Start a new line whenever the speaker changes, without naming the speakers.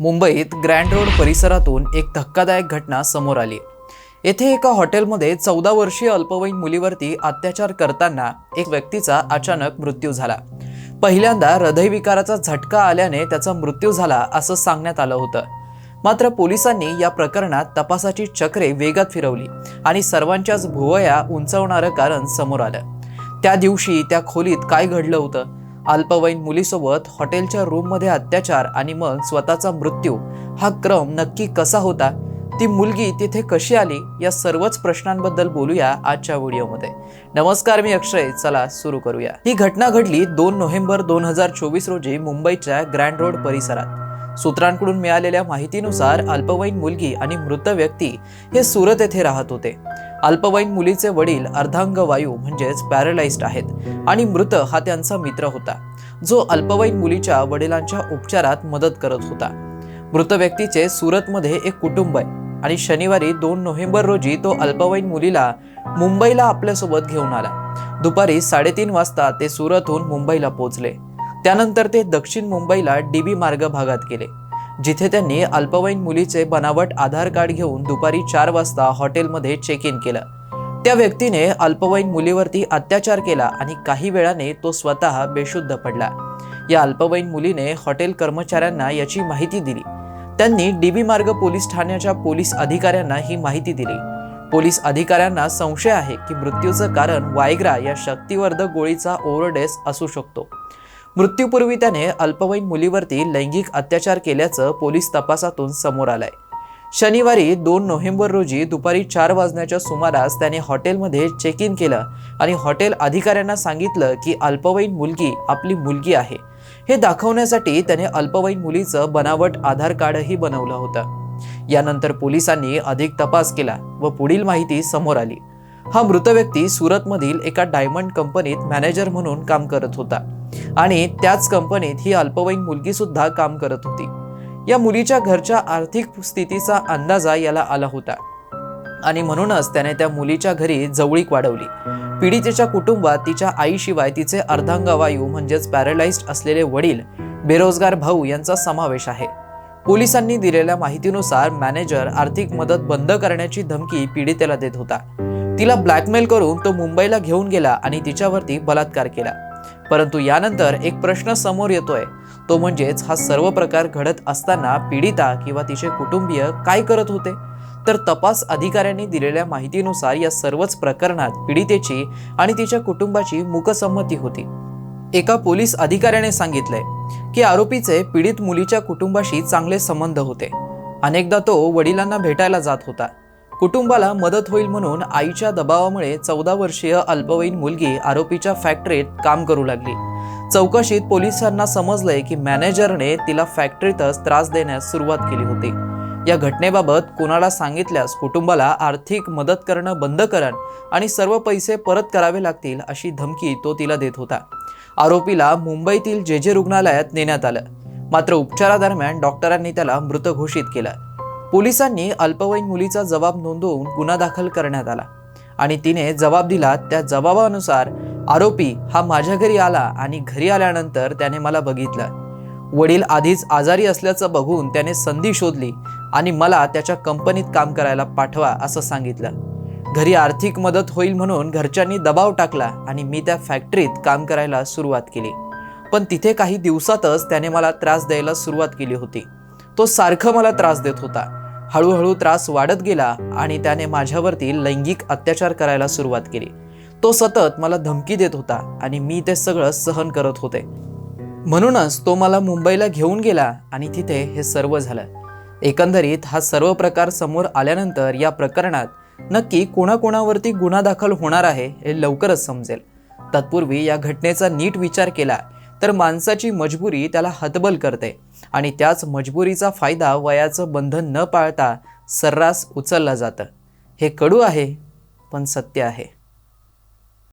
मुंबईत grand road परिसरातून एक धक्कादायक घटना समोर आली. येथे एका हॉटेलमध्ये चौदा वर्षीय अल्पवयीन मुलीवरती अत्याचार करताना एक व्यक्तीचा अचानक मृत्यू झाला. पहिल्यांदा हृदयविकाराचा झटका आल्याने त्याचा मृत्यू झाला असं सांगण्यात आलं होतं. मात्र पोलिसांनी या प्रकरणात तपासाची चक्रे वेगात फिरवली आणि सर्वांच्याच भुवया उंचावणारं कारण समोर आलं. त्या दिवशी त्या खोलीत काय घडलं होतं? अल्पवयीन मुलीसोबत हॉटेलच्या रूममध्ये अत्याचार आणि मग स्वतःचा मृत्यू. हा क्रम नक्की कसा होता? ती मुलगी तिथे कशी आली? या सर्वच प्रश्नांबद्दल बोलूया आजच्या व्हिडिओमध्ये. नमस्कार मी अक्षय. चला सुरू करूया. ही घटना घडली दोन नोव्हेंबर दोन हजार चोवीस रोजी मुंबईच्या ग्रँड रोड परिसरात. सूत्रांकडून मिळालेल्या माहितीनुसार अल्पवयीन मुलगी आणि मृत व्यक्ती हे सुरत येथे राहत होते. अल्पवयीन मुलीचे वडील अर्धांगवायू म्हणजेच पॅरालाइज्ड आहेत आणि मृत हा त्यांचा मित्र होता जो अल्पवयीन मुलीच्या वडिलांच्या उपचारात मदत करत होता. मृत व्यक्तीचे सुरतमध्ये एक कुटुंब आहे आणि शनिवारी दोन नोव्हेंबर रोजी तो अल्पवयीन मुलीला मुंबईला आपल्यासोबत घेऊन आला. दुपारी साडेतीन वाजता ते सुरतहून मुंबईला पोहोचले. त्यानंतर ते दक्षिण मुंबईला डीबी मार्ग भागात गेले जिथे त्यांनी अल्पवयीन मुलीचे बनावट आधार कार्ड घेऊन दुपारी चार वाजता हॉटेलमध्ये चेक इन केलं. त्या व्यक्तीने अल्पवयीन मुलीवरती अत्याचार केला आणि काही वेळाने तो स्वतः बेशुद्ध पडला. या अल्पवयीन मुलीने हॉटेल कर्मचाऱ्यांना याची माहिती दिली. त्यांनी डीबी मार्ग पोलीस ठाण्याच्या पोलीस अधिकाऱ्यांना ही माहिती दिली. पोलीस अधिकाऱ्यांना संशय आहे की मृत्यूचं कारण वायग्रा या शक्तिवर्धक गोळीचा ओव्हरडेस असू शकतो. मृत्यूपूर्वी त्याने अल्पवयीन मुलीवरती लैंगिक अत्याचार केल्याचं पोलीस तपासातून समोर आलंय. शनिवारी दोन नोव्हेंबर रोजी दुपारी चार वाजण्याच्या सुमारास त्याने हॉटेलमध्ये चेक इन केलं आणि हॉटेल अधिकाऱ्यांना सांगितलं की अल्पवयीन मुलगी आपली मुलगी आहे. हे दाखवण्यासाठी त्याने अल्पवयीन मुलीचं बनावट आधार कार्डही बनवलं होतं. यानंतर पोलिसांनी अधिक तपास केला व पुढील माहिती समोर आली. हा मृत व्यक्ती सुरतमधील एका डायमंड कंपनीत मॅनेजर म्हणून काम करत होता. आणि त्याच कंपनीत ही अल्पवयीन मुलगी सुद्धा काम करत होती. या मुलीच्या घरच्या आर्थिक स्थितीचा अंदाजा याला आला होता. आणि म्हणूनच त्याने त्या मुलीच्या घरी जवळीक वाढवली. पीडितेच्या कुटुंबात तिच्या आईशिवाय तिचे अर्धांगवायू म्हणजेच पॅरालाइज्ड असलेले वडील बेरोजगार भाऊ यांचा समावेश आहे. पोलिसांनी दिलेल्या माहितीनुसार मॅनेजर आर्थिक मदत बंद करण्याची धमकी पीडितेला देत होता. तिला ब्लॅकमेल करून तो मुंबईला घेऊन गेला आणि तिच्यावरती बलात्कार केला. परंतु यानंतर एक प्रश्न समोर येतोय. तो म्हणजेच हा सर्व प्रकार घडत असताना पीडिता किंवा तिचे कुटुंबीय काय करत होते? तर तपास अधिकाऱ्यांनी दिलेल्या माहितीनुसार या सर्वच प्रकरणात पीडितेची आणि तिच्या कुटुंबाची मुकसंमती होती. एका पोलीस अधिकाऱ्याने सांगितलंय की आरोपीचे पीडित मुलीच्या कुटुंबाशी चांगले संबंध होते. अनेकदा तो वडिलांना भेटायला जात होता. कुटुंबाला मदत होईल म्हणून आईच्या दबावामुळे चौदा वर्षीय अल्पवयीन मुलगी आरोपीच्या फॅक्टरीत काम करू लागली. चौकशीत पोलिसांना समजलंय की मॅनेजरने तिला फॅक्टरीतच त्रास देण्यास सुरुवात केली होती. या घटनेबाबत कुणाला सांगितल्यास कुटुंबाला आर्थिक मदत करणं बंद करण आणि सर्व पैसे परत करावे लागतील अशी धमकी तो तिला देत होता. आरोपीला मुंबईतील जे जे रुग्णालयात नेण्यात आलं. मात्र उपचारादरम्यान डॉक्टरांनी त्याला मृत घोषित केलं. पोलिसांनी अल्पवयीन मुलीचा जबाब नोंदवून गुन्हा दाखल करण्यात आला आणि तिने जबाब दिला त्या जबाबानुसार आरोपी हा माझ्या घरी आला आणि घरी आल्यानंतर त्याने मला बघितलं. वडील आधीच आजारी असल्याचं बघून त्याने संधी शोधली आणि मला त्याच्या कंपनीत काम करायला पाठवा असं सांगितलं. घरी आर्थिक मदत होईल म्हणून घरच्यांनी दबाव टाकला आणि मी त्या फॅक्टरीत काम करायला सुरुवात केली. पण तिथे काही दिवसातच त्याने मला त्रास द्यायला सुरुवात केली होती. तो सारखं मला त्रास देत होता. हळूहळू त्रास वाढत गेला आणि त्याने माझ्यावरती लैंगिक अत्याचार करायला सुरुवात केली. तो सतत मला धमकी देत होता आणि मी ते सगळं सहन करत होते. म्हणूनच तो मला मुंबईला घेऊन गेला आणि तिथे हे सर्व झालं. एकंदरीत हा सर्व प्रकार समोर आल्यानंतर या प्रकरणात नक्की कोणाकोणावरती गुन्हा दाखल होणार आहे हे लवकरच समजेल. तत्पूर्वी या घटनेचा नीट विचार केला तर माणसाची मजबुरी त्याला हतबल करते आणि त्याच मजबुरीचा फायदा वयाचं बंधन न पाळता सर्रास उचललं जातं. हे कडू आहे पण सत्य आहे.